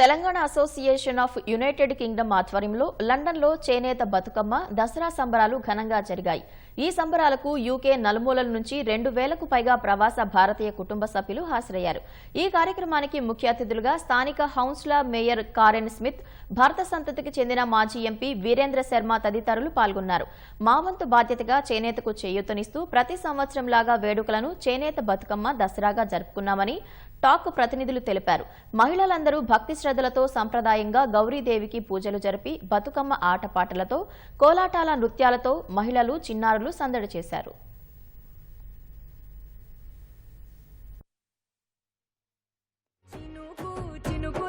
Telangana Association of United Kingdom ఆధ్వర్యంలో లండన్లో చేనేత బతుకమ్మ దసరా సంబరాలు ఘనంగా జరిగాయి. ఈ సంబరాలకు యూకే నలుమూలల నుంచి రెండు వేలకు పైగా ప్రవాస భారతీయ కుటుంబ సభ్యులు హాజరయ్యారు. ఈ కార్యక్రమానికి ముఖ్య అతిథులుగా స్థానిక హౌన్స్లా మేయర్ కారెన్ స్మిత్ భారత సంతతికి చెందిన మాజీ ఎంపీ వీరేంద్ర శర్మ తదితరులు పాల్గొన్నారు. మావంతు బాధ్యతగా చేనేతకు చేయూతనిస్తూ ప్రతి సంవత్సరం లాగా వేడుకలను చేనేత బతుకమ్మ దసరాగా జరుపుకున్నామని టాక్ ప్రతినిధులు తెలిపారు. మహిళలందరూ భక్తి శ్రద్ధలతో సంప్రదాయంగా గౌరీదేవికి పూజలు జరిపి బతుకమ్మ ఆటపాటలతో కోలాటాల నృత్యాలతో మహిళలు చిన్నారులు సందడి చేశారు. చినుకు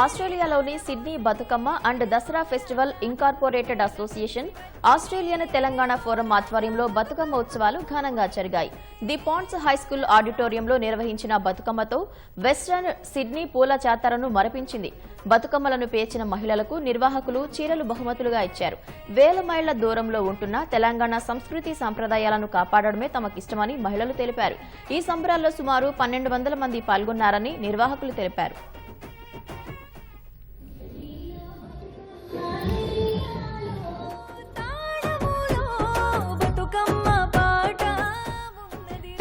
ఆస్ట్రేలియాలోని Sydney Bathukamma and Dasara Festival Incorporated Association Australian Telangana Forum ఆధ్వర్యంలో బతుకమ్మ ఉత్సవాలు ఘనంగా జరిగాయి. ది పాండ్స్ హైస్కూల్ ఆడిటోరియంలో నిర్వహించిన బతుకమ్మతో వెస్టర్న్ సిడ్నీ పూల జాతరను మరపించింది. బతుకమ్మలను పేర్చిన మహిళలకు నిర్వాహకులు చీరలు బహుమతులుగా ఇచ్చారు. వేల మైళ్ళ దూరంలో ఉంటున్న తెలంగాణ సంస్కృతి సంప్రదాయాలను కాపాడడమే తమకిష్టమని మహిళలు తెలిపారు. ఈ సంబరాల్లో సుమారు పన్నెండు వందల మంది పాల్గొన్నారని నిర్వాహకులు తెలిపారు.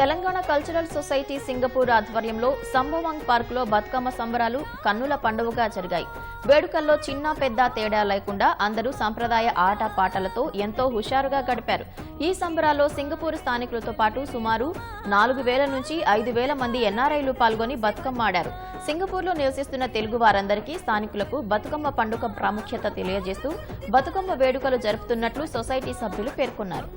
తెలంగాణ కల్చరల్ సొసైటీ సింగపూర్ ఆధ్వర్యంలో సంభవాంగ్ పార్క్లో బతుకమ్మ సంబరాలు కన్నుల పండుగగా జరిగాయి. వేడుకల్లో చిన్న పెద్ద తేడా లేకుండా అందరూ సంప్రదాయ ఆట పాటలతో ఎంతో హుషారుగా గడిపారు. ఈ సంబరాల్లో సింగపూర్ స్థానికులతో పాటు సుమారు నాలుగు వేల నుంచి ఐదు వేల మంది ఎన్ఆర్ఐలు పాల్గొని బతుకమ్మ ఆడారు. సింగపూర్లో నివసిస్తున్న తెలుగు వారందరికీ స్థానికులకు బతుకమ్మ పండుగ ప్రాముఖ్యత తెలియజేస్తూ బతుకమ్మ వేడుకలు జరుపుతున్నట్లు సొసైటీ సభ్యులు పేర్కొన్నారు.